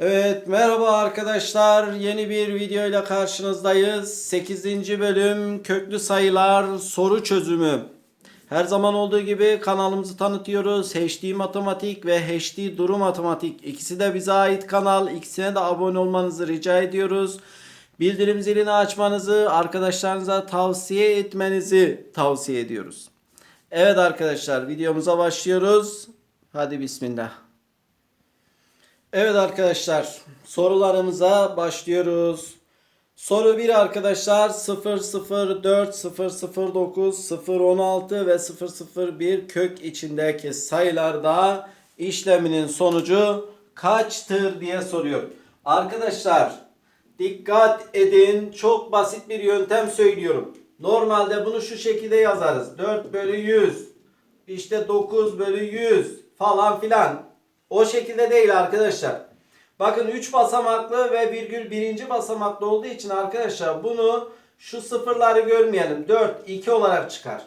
Evet merhaba arkadaşlar. Yeni bir video ile karşınızdayız. 8. bölüm köklü sayılar soru çözümü. Her zaman olduğu gibi kanalımızı tanıtıyoruz. HD Matematik ve HD Duru Matematik. İkisi de bize ait kanal. İkisine de abone olmanızı rica ediyoruz. Bildirim zilini açmanızı arkadaşlarınıza tavsiye etmenizi tavsiye ediyoruz. Evet arkadaşlar videomuza başlıyoruz. Hadi bismillah Evet arkadaşlar sorularımıza başlıyoruz. Soru 1 arkadaşlar 004 009 016 ve 001 kök içindeki sayılarda işleminin sonucu kaçtır diye soruyor. Arkadaşlar dikkat edin çok basit bir yöntem söylüyorum. Normalde bunu şu şekilde yazarız. 4 bölü 100 işte 9 bölü 100 falan filan. O şekilde değil arkadaşlar. Bakın 3 basamaklı ve virgül birinci basamaklı olduğu için arkadaşlar bunu şu sıfırları görmeyelim. 4, 2 olarak çıkar.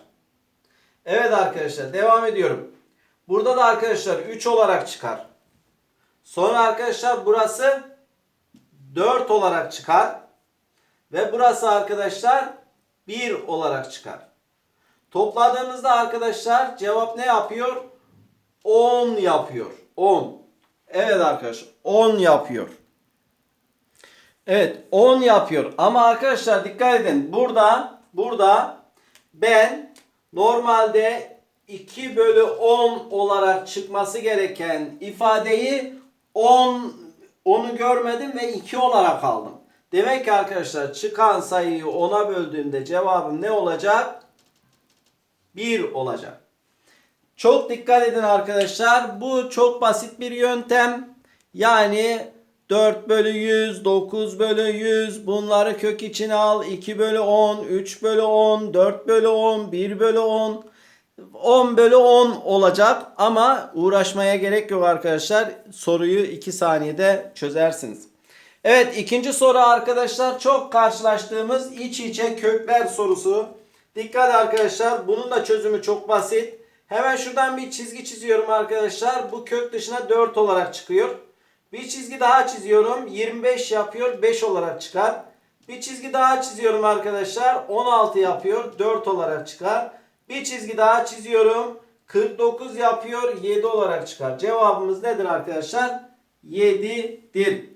Evet arkadaşlar devam ediyorum. Burada da arkadaşlar 3 olarak çıkar. Sonra arkadaşlar burası 4 olarak çıkar. Ve burası arkadaşlar 1 olarak çıkar. Topladığımızda arkadaşlar cevap ne yapıyor? 10 yapıyor. 10. Evet arkadaşlar 10 yapıyor. Evet 10 yapıyor. Ama arkadaşlar dikkat edin. Burada burada ben normalde 2 bölü 10 olarak çıkması gereken ifadeyi 10 onu görmedim ve 2 olarak aldım. Demek ki arkadaşlar çıkan sayıyı 10'a böldüğümde cevabım ne olacak? 1 olacak. Çok dikkat edin arkadaşlar. Bu çok basit bir yöntem. Yani 4 bölü 100, 9 bölü 100 bunları kök içine al. 2 bölü 10, 3 bölü 10, 4 bölü 10, 1 bölü 10. 10 bölü 10 olacak ama uğraşmaya gerek yok arkadaşlar. Soruyu 2 saniyede çözersiniz. Evet ikinci soru arkadaşlar çok karşılaştığımız iç içe kökler sorusu. Dikkat arkadaşlar bunun da çözümü çok basit. Hemen şuradan bir çizgi çiziyorum arkadaşlar. Bu kök dışına 4 olarak çıkıyor. Bir çizgi daha çiziyorum. 25 yapıyor. 5 olarak çıkar. Bir çizgi daha çiziyorum arkadaşlar. 16 yapıyor. 4 olarak çıkar. Bir çizgi daha çiziyorum. 49 yapıyor. 7 olarak çıkar. Cevabımız nedir arkadaşlar? 7'dir.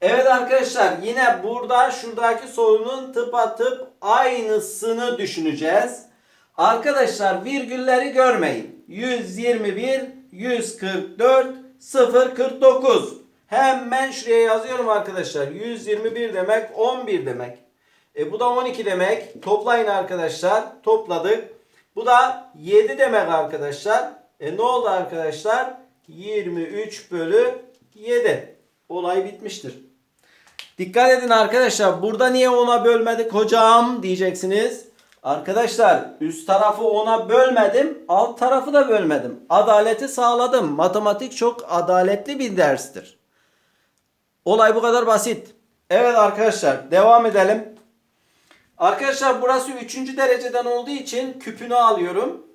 Evet arkadaşlar yine burada şuradaki sorunun tıpatıp aynısını düşüneceğiz. Arkadaşlar virgülleri görmeyin. 121, 144, 049. Hemen şuraya yazıyorum arkadaşlar. 121 demek 11 demek. E bu da 12 demek. Toplayın arkadaşlar. Topladık. Bu da 7 demek arkadaşlar. E ne oldu arkadaşlar? 23 bölü 7. Olay bitmiştir. Dikkat edin arkadaşlar. Burada niye ona bölmedik hocam diyeceksiniz. Arkadaşlar üst tarafı ona bölmedim. Alt tarafı da bölmedim. Adaleti sağladım. Matematik çok adaletli bir derstir. Olay bu kadar basit. Evet arkadaşlar devam edelim. Arkadaşlar burası 3. dereceden olduğu için küpünü alıyorum.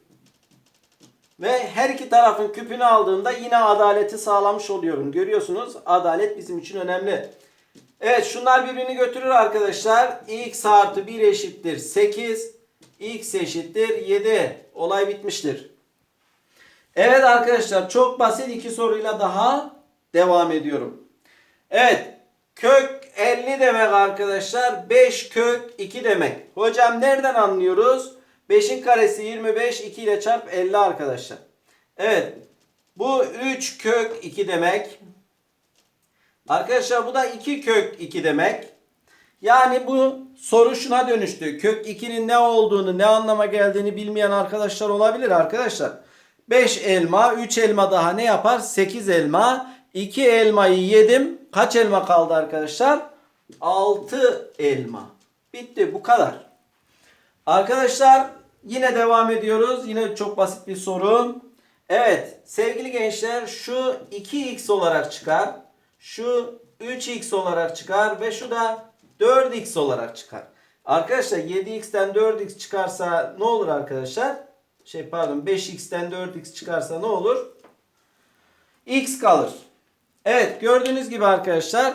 Ve her iki tarafın küpünü aldığımda yine adaleti sağlamış oluyorum. Görüyorsunuz adalet bizim için önemli. Evet şunlar birbirini götürür arkadaşlar. x artı 1 eşittir 8. x eşittir 7. Olay bitmiştir. Evet arkadaşlar çok basit iki soruyla daha devam ediyorum. Evet kök 50 demek arkadaşlar. 5 kök 2 demek. Hocam nereden anlıyoruz? 5'in karesi 25 2 ile çarp 50 arkadaşlar. Evet bu 3 kök 2 demek. Arkadaşlar bu da 2 kök 2 demek. Yani bu soru şuna dönüştü. Kök 2'nin ne olduğunu, ne anlama geldiğini bilmeyen arkadaşlar olabilir arkadaşlar. 5 elma, 3 elma daha ne yapar? 8 elma. 2 elmayı yedim. Kaç elma kaldı arkadaşlar? 6 elma. Bitti bu kadar. Arkadaşlar yine devam ediyoruz. Yine çok basit bir soru. Evet sevgili gençler şu 2x olarak çıkar. Şu 3x olarak çıkar ve şu da 4x olarak çıkar. Arkadaşlar 7x'ten 4x çıkarsa ne olur arkadaşlar? Şey pardon 5x'ten 4x çıkarsa ne olur? x kalır. Evet gördüğünüz gibi arkadaşlar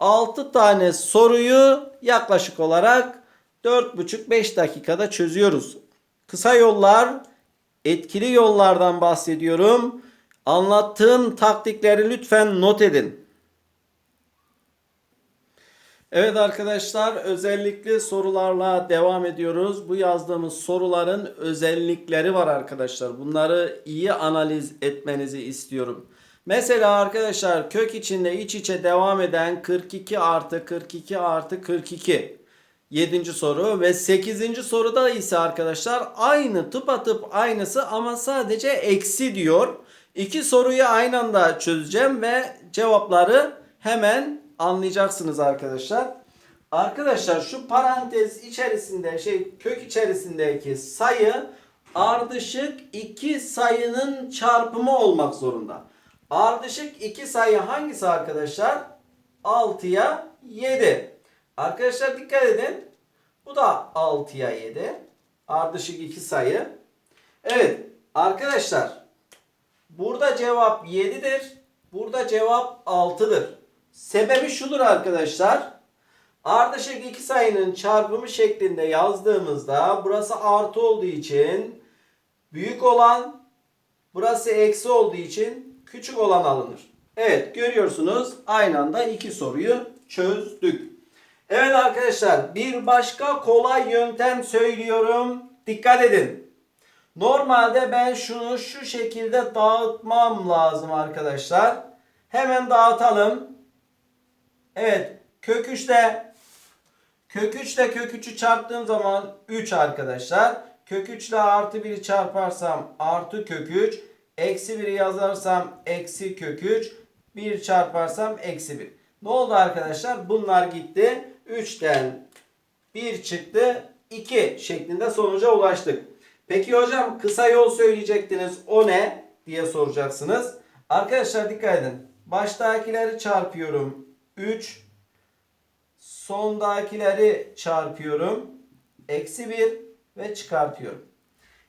6 tane soruyu yaklaşık olarak 4,5-5 dakikada çözüyoruz. Kısa yollar, etkili yollardan bahsediyorum. Anlattığım taktikleri lütfen not edin. Evet arkadaşlar özellikle sorularla devam ediyoruz. Bu yazdığımız soruların özellikleri var arkadaşlar. Bunları iyi analiz etmenizi istiyorum. Mesela arkadaşlar kök içinde iç içe devam eden 42 artı 42 artı 42. 7. soru ve 8. soruda ise arkadaşlar aynı tıpatıp aynısı ama sadece eksi diyor. İki soruyu aynı anda çözeceğim ve cevapları hemen anlayacaksınız arkadaşlar. Arkadaşlar şu parantez içerisinde şey kök içerisindeki sayı ardışık iki sayının çarpımı olmak zorunda. Ardışık iki sayı hangisi arkadaşlar? 6'ya 7. Arkadaşlar dikkat edin. Bu da 6'ya 7. Ardışık iki sayı. Evet arkadaşlar burada cevap 7'dir. Burada cevap 6'dır. Sebebi şudur arkadaşlar. Ardışık iki sayının çarpımı şeklinde yazdığımızda burası artı olduğu için büyük olan burası eksi olduğu için küçük olan alınır. Evet görüyorsunuz aynı anda iki soruyu çözdük. Evet arkadaşlar bir başka kolay yöntem söylüyorum. Dikkat edin. Normalde ben şunu şu şekilde dağıtmam lazım arkadaşlar. Hemen dağıtalım. Evet kök 3'te kök 3 ile kök 3'ü çarptığım zaman 3 arkadaşlar. Kök 3 ile artı 1'i çarparsam artı kök 3. Eksi 1'i yazarsam eksi kök 3. 1 çarparsam eksi 1. Ne oldu arkadaşlar? Bunlar gitti. 3'ten 1 çıktı. 2 şeklinde sonuca ulaştık. Peki hocam kısa yol söyleyecektiniz. O ne? diye soracaksınız. Arkadaşlar dikkat edin. Baştakileri çarpıyorum. 3 sondakileri çarpıyorum. Eksi 1 ve çıkartıyorum.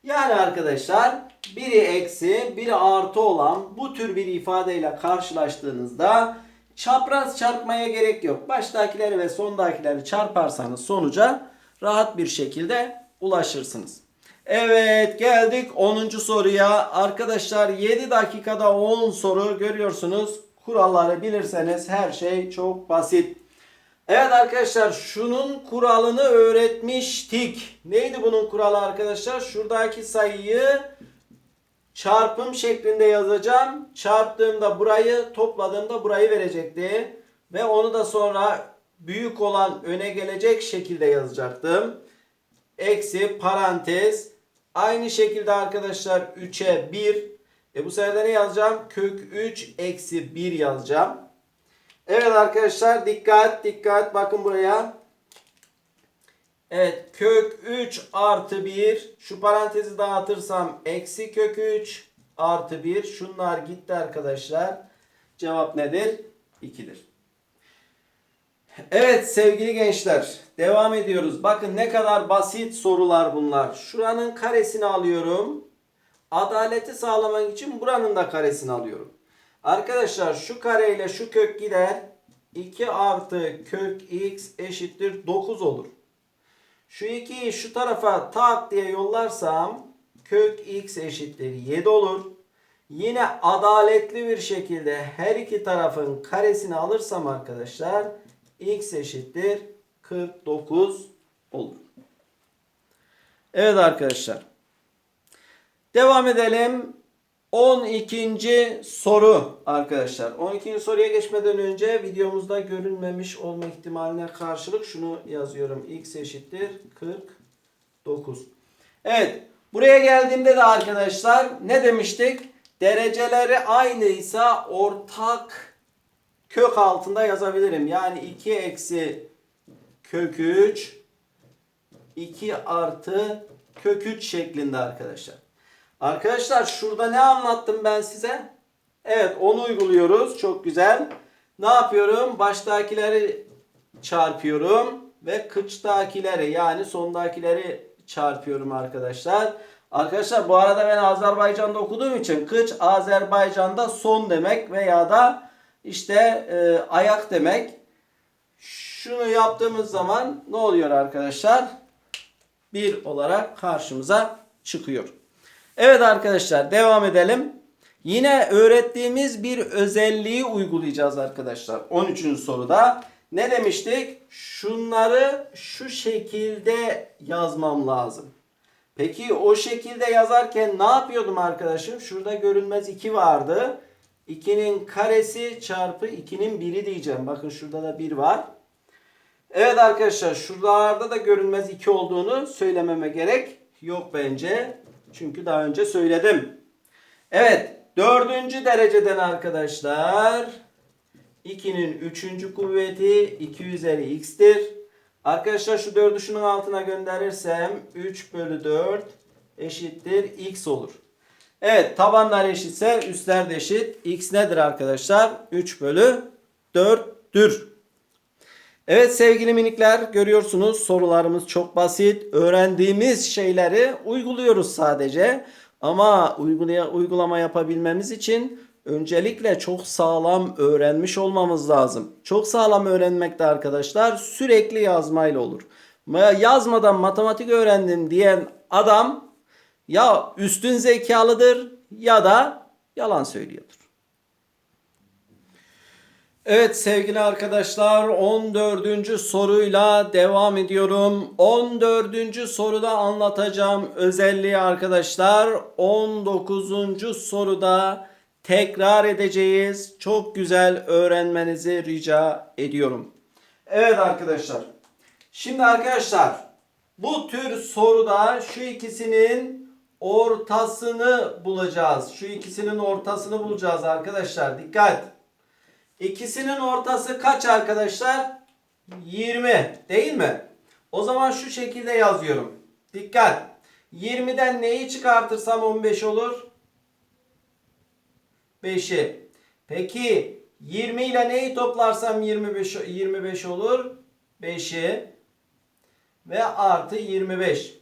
Yani arkadaşlar biri eksi biri artı olan bu tür bir ifadeyle karşılaştığınızda çapraz çarpmaya gerek yok. Baştakileri ve sondakileri çarparsanız sonuca rahat bir şekilde ulaşırsınız. Evet geldik 10. soruya. Arkadaşlar 7 dakikada 10 soru görüyorsunuz. Kuralları bilirseniz her şey çok basit. Evet arkadaşlar şunun kuralını öğretmiştik. Neydi bunun kuralı arkadaşlar? Şuradaki sayıyı çarpım şeklinde yazacağım. Çarptığımda burayı topladığımda burayı verecekti. Ve onu da sonra büyük olan öne gelecek şekilde yazacaktım. Eksi parantez. Aynı şekilde arkadaşlar 3'e 1. E bu sefer de ne yazacağım? Kök 3 eksi 1 yazacağım. Evet arkadaşlar dikkat dikkat bakın buraya. Evet kök 3 artı 1 şu parantezi dağıtırsam eksi kök 3 artı 1 şunlar gitti arkadaşlar. Cevap nedir? 2'dir. Evet sevgili gençler devam ediyoruz. Bakın ne kadar basit sorular bunlar. Şuranın karesini alıyorum. Adaleti sağlamak için buranın da karesini alıyorum. Arkadaşlar şu kare ile şu kök gider. 2 artı kök x eşittir 9 olur. Şu 2'yi şu tarafa tak diye yollarsam kök x eşittir 7 olur. Yine adaletli bir şekilde her iki tarafın karesini alırsam arkadaşlar x eşittir 49 olur. Evet arkadaşlar. Devam edelim. 12. soru arkadaşlar. 12. soruya geçmeden önce videomuzda görünmemiş olma ihtimaline karşılık şunu yazıyorum. x eşittir 49. Evet. Buraya geldiğimde de arkadaşlar ne demiştik? Dereceleri aynıysa ortak kök altında yazabilirim. Yani 2 eksi kök 3 2 artı kök 3 şeklinde arkadaşlar. Arkadaşlar şurada ne anlattım ben size? Evet onu uyguluyoruz. Çok güzel. Ne yapıyorum? Baştakileri çarpıyorum ve kıçtakileri yani sondakileri çarpıyorum arkadaşlar. Arkadaşlar bu arada ben Azerbaycan'da okuduğum için kıç Azerbaycan'da son demek veya da işte e, ayak demek. Şunu yaptığımız zaman ne oluyor arkadaşlar? 1 olarak karşımıza çıkıyor. Evet arkadaşlar devam edelim. Yine öğrettiğimiz bir özelliği uygulayacağız arkadaşlar. 13. soruda ne demiştik? Şunları şu şekilde yazmam lazım. Peki o şekilde yazarken ne yapıyordum arkadaşım? Şurada görünmez 2 vardı. 2'nin karesi çarpı 2'nin biri diyeceğim. Bakın şurada da 1 var. Evet arkadaşlar şuralarda da görünmez 2 olduğunu söylememe gerek yok bence. Çünkü daha önce söyledim. Evet dördüncü dereceden arkadaşlar 2'nin 3. kuvveti 2 üzeri x'tir. Arkadaşlar şu 4'ü şunun altına gönderirsem 3 bölü 4 eşittir x olur. Evet tabanlar eşitse üstler de eşit. x nedir arkadaşlar? 3 bölü 4'tür. Evet sevgili minikler görüyorsunuz sorularımız çok basit. Öğrendiğimiz şeyleri uyguluyoruz sadece. Ama uygulaya, uygulama yapabilmemiz için öncelikle çok sağlam öğrenmiş olmamız lazım. Çok sağlam öğrenmek de arkadaşlar sürekli yazmayla olur. Ma- Yazmadan matematik öğrendim diyen adam ya üstün zekalıdır ya da yalan söylüyordur. Evet sevgili arkadaşlar 14. soruyla devam ediyorum. 14. soruda anlatacağım özelliği arkadaşlar 19. soruda tekrar edeceğiz. Çok güzel öğrenmenizi rica ediyorum. Evet arkadaşlar. Şimdi arkadaşlar bu tür soruda şu ikisinin ortasını bulacağız. Şu ikisinin ortasını bulacağız arkadaşlar. Dikkat. İkisinin ortası kaç arkadaşlar? 20 değil mi? O zaman şu şekilde yazıyorum. Dikkat. 20'den neyi çıkartırsam 15 olur? 5'i. Peki 20 ile neyi toplarsam 25 25 olur? 5'i ve artı 25.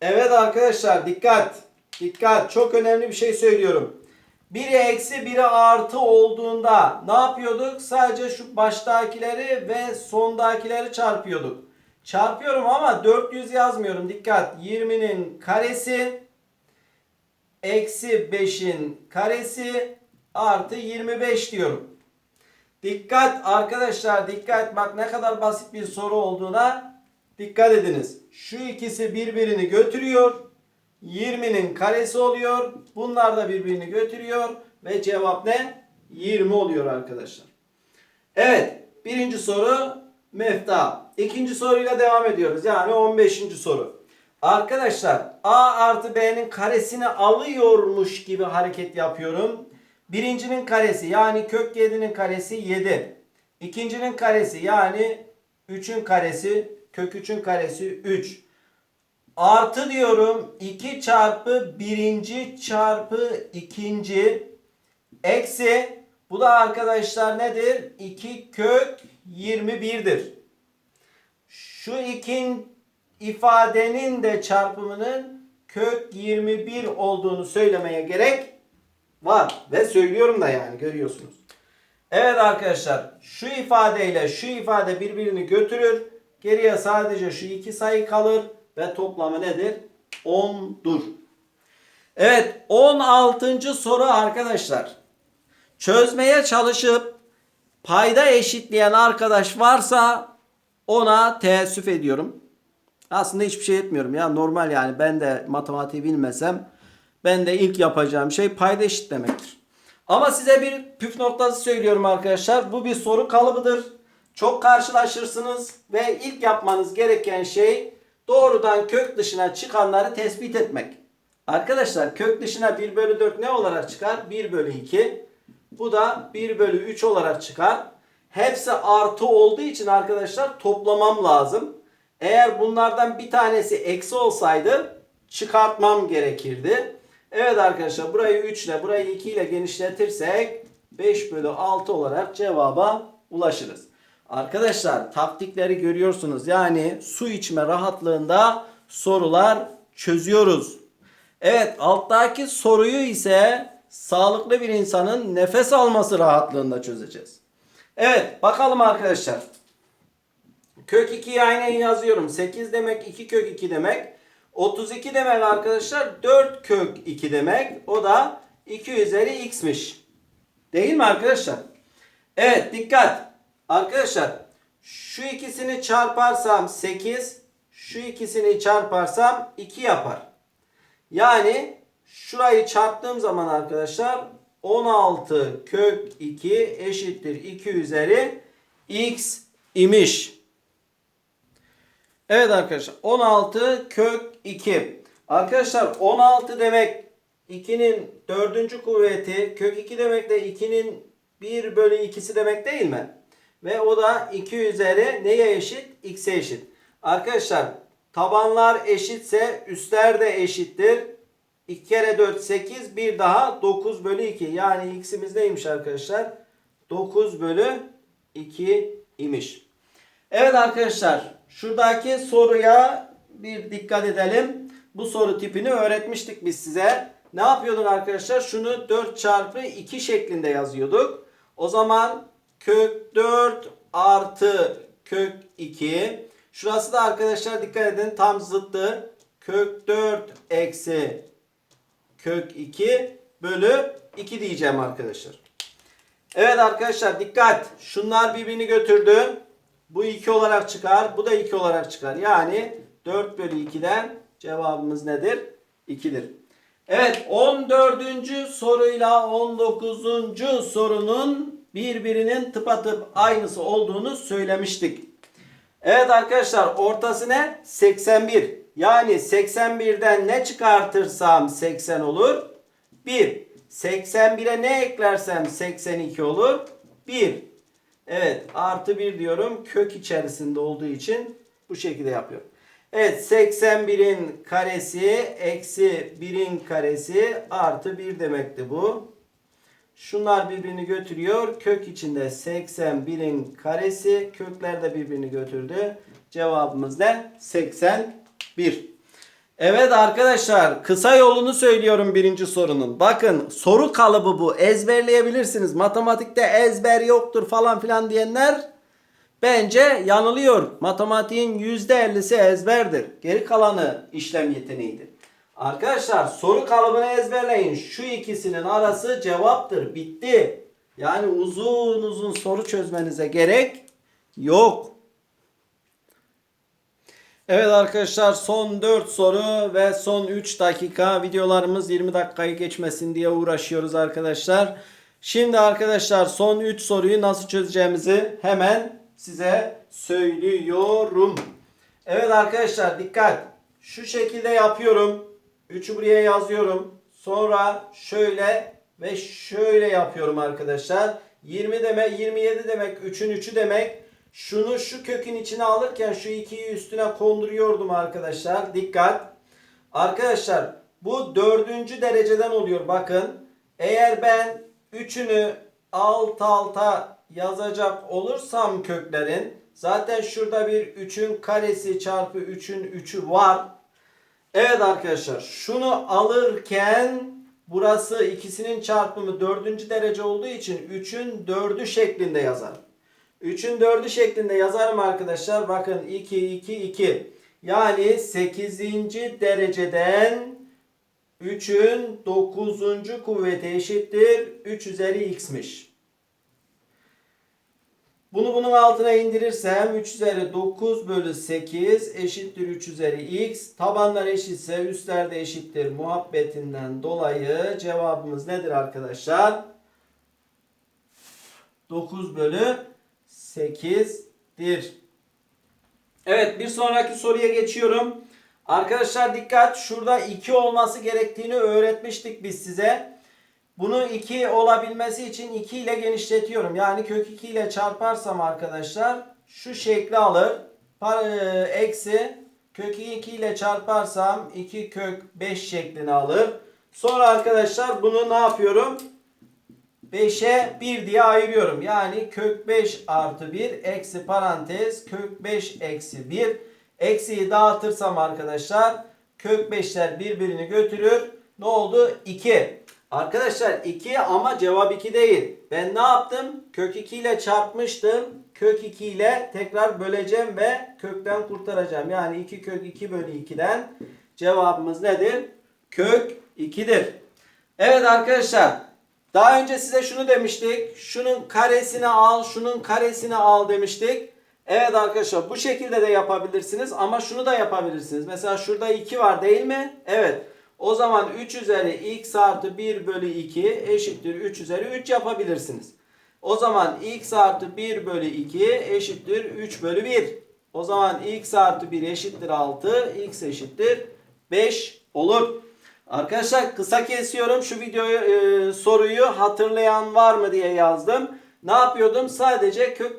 Evet arkadaşlar dikkat. Dikkat. Çok önemli bir şey söylüyorum. Biri eksi biri artı olduğunda ne yapıyorduk? Sadece şu baştakileri ve sondakileri çarpıyorduk. Çarpıyorum ama 400 yazmıyorum. Dikkat. 20'nin karesi eksi 5'in karesi artı 25 diyorum. Dikkat arkadaşlar dikkat. Bak ne kadar basit bir soru olduğuna dikkat ediniz. Şu ikisi birbirini götürüyor. 20'nin karesi oluyor. Bunlar da birbirini götürüyor. Ve cevap ne? 20 oluyor arkadaşlar. Evet. Birinci soru mefta. İkinci soruyla devam ediyoruz. Yani 15. soru. Arkadaşlar A artı B'nin karesini alıyormuş gibi hareket yapıyorum. Birincinin karesi yani kök 7'nin karesi 7. İkincinin karesi yani 3'ün karesi kök 3'ün karesi 3. Artı diyorum 2 çarpı birinci çarpı ikinci eksi bu da arkadaşlar nedir? 2 kök 21'dir. Şu ikin ifadenin de çarpımının kök 21 olduğunu söylemeye gerek var. Ve söylüyorum da yani görüyorsunuz. Evet arkadaşlar şu ifadeyle şu ifade birbirini götürür. Geriye sadece şu iki sayı kalır ve toplamı nedir? 10'dur. Evet 16. soru arkadaşlar. Çözmeye çalışıp payda eşitleyen arkadaş varsa ona teessüf ediyorum. Aslında hiçbir şey etmiyorum ya normal yani ben de matematiği bilmesem ben de ilk yapacağım şey payda eşitlemektir. Ama size bir püf noktası söylüyorum arkadaşlar. Bu bir soru kalıbıdır. Çok karşılaşırsınız ve ilk yapmanız gereken şey doğrudan kök dışına çıkanları tespit etmek. Arkadaşlar kök dışına 1 bölü 4 ne olarak çıkar? 1 bölü 2. Bu da 1 bölü 3 olarak çıkar. Hepsi artı olduğu için arkadaşlar toplamam lazım. Eğer bunlardan bir tanesi eksi olsaydı çıkartmam gerekirdi. Evet arkadaşlar burayı 3 ile burayı 2 ile genişletirsek 5 bölü 6 olarak cevaba ulaşırız. Arkadaşlar taktikleri görüyorsunuz. Yani su içme rahatlığında sorular çözüyoruz. Evet alttaki soruyu ise sağlıklı bir insanın nefes alması rahatlığında çözeceğiz. Evet bakalım arkadaşlar. Kök 2'yi aynen yazıyorum. 8 demek 2 kök 2 demek. 32 demek arkadaşlar 4 kök 2 demek. O da 2 üzeri x'miş. Değil mi arkadaşlar? Evet dikkat. Arkadaşlar şu ikisini çarparsam 8, şu ikisini çarparsam 2 yapar. Yani şurayı çarptığım zaman arkadaşlar 16 kök 2 eşittir 2 üzeri x imiş. Evet arkadaşlar 16 kök 2. Arkadaşlar 16 demek 2'nin dördüncü kuvveti kök 2 demek de 2'nin 1 bölü 2'si demek değil mi? Ve o da 2 üzeri neye eşit? X'e eşit. Arkadaşlar tabanlar eşitse üstler de eşittir. 2 kere 4 8 bir daha 9 bölü 2. Yani x'imiz neymiş arkadaşlar? 9 bölü 2 imiş. Evet arkadaşlar şuradaki soruya bir dikkat edelim. Bu soru tipini öğretmiştik biz size. Ne yapıyorduk arkadaşlar? Şunu 4 çarpı 2 şeklinde yazıyorduk. O zaman kök 4 artı kök 2. Şurası da arkadaşlar dikkat edin tam zıttı. Kök 4 eksi kök 2 bölü 2 diyeceğim arkadaşlar. Evet arkadaşlar dikkat. Şunlar birbirini götürdü. Bu 2 olarak çıkar. Bu da 2 olarak çıkar. Yani 4 bölü 2'den cevabımız nedir? 2'dir. Evet 14. soruyla 19. sorunun birbirinin tıpatıp aynısı olduğunu söylemiştik. Evet arkadaşlar ortası ne? 81. Yani 81'den ne çıkartırsam 80 olur? 1. 81'e ne eklersem 82 olur? 1. Evet artı 1 diyorum. Kök içerisinde olduğu için bu şekilde yapıyorum. Evet 81'in karesi eksi 1'in karesi artı 1 demekti bu. Şunlar birbirini götürüyor. Kök içinde 81'in karesi. Kökler de birbirini götürdü. Cevabımız ne? 81. Evet arkadaşlar kısa yolunu söylüyorum birinci sorunun. Bakın soru kalıbı bu. Ezberleyebilirsiniz. Matematikte ezber yoktur falan filan diyenler bence yanılıyor. Matematiğin %50'si ezberdir. Geri kalanı işlem yeteneğidir. Arkadaşlar soru kalıbını ezberleyin. Şu ikisinin arası cevaptır. Bitti. Yani uzun uzun soru çözmenize gerek yok. Evet arkadaşlar son 4 soru ve son 3 dakika videolarımız 20 dakikayı geçmesin diye uğraşıyoruz arkadaşlar. Şimdi arkadaşlar son 3 soruyu nasıl çözeceğimizi hemen size söylüyorum. Evet arkadaşlar dikkat. Şu şekilde yapıyorum. 3'ü buraya yazıyorum. Sonra şöyle ve şöyle yapıyorum arkadaşlar. 20 demek 27 demek 3'ün 3'ü demek. Şunu şu kökün içine alırken şu 2'yi üstüne konduruyordum arkadaşlar. Dikkat. Arkadaşlar bu dördüncü dereceden oluyor. Bakın. Eğer ben 3'ünü alt alta yazacak olursam köklerin zaten şurada bir 3'ün karesi çarpı 3'ün 3'ü var. Evet arkadaşlar şunu alırken burası ikisinin çarpımı dördüncü derece olduğu için 3'ün 4'ü şeklinde yazarım. 3'ün 4'ü şeklinde yazarım arkadaşlar. Bakın 2, 2, 2. Yani 8. dereceden 3'ün 9. kuvveti eşittir. 3 üzeri x'miş. Bunu bunun altına indirirsem 3 üzeri 9 bölü 8 eşittir 3 üzeri x. Tabanlar eşitse üstler de eşittir muhabbetinden dolayı cevabımız nedir arkadaşlar? 9 bölü 8'dir. Evet bir sonraki soruya geçiyorum. Arkadaşlar dikkat şurada 2 olması gerektiğini öğretmiştik biz size. Bunu 2 olabilmesi için 2 ile genişletiyorum. Yani kök 2 ile çarparsam arkadaşlar şu şekli alır. E, eksi kök 2 ile çarparsam 2 kök 5 şeklini alır. Sonra arkadaşlar bunu ne yapıyorum? 5'e 1 diye ayırıyorum. Yani kök 5 artı 1 eksi parantez kök 5 eksi 1. Eksiyi dağıtırsam arkadaşlar kök 5'ler birbirini götürür. Ne oldu? 2. Arkadaşlar 2 ama cevap 2 değil. Ben ne yaptım? Kök 2 ile çarpmıştım. Kök 2 ile tekrar böleceğim ve kökten kurtaracağım. Yani 2 kök 2 bölü 2'den cevabımız nedir? Kök 2'dir. Evet arkadaşlar. Daha önce size şunu demiştik. Şunun karesini al, şunun karesini al demiştik. Evet arkadaşlar bu şekilde de yapabilirsiniz ama şunu da yapabilirsiniz. Mesela şurada 2 var değil mi? Evet. O zaman 3 üzeri x artı 1 bölü 2 eşittir 3 üzeri 3 yapabilirsiniz. O zaman x artı 1 bölü 2 eşittir 3 bölü 1. O zaman x artı 1 eşittir 6, x eşittir 5 olur. Arkadaşlar kısa kesiyorum. Şu videoyu e, soruyu hatırlayan var mı diye yazdım. Ne yapıyordum? Sadece kök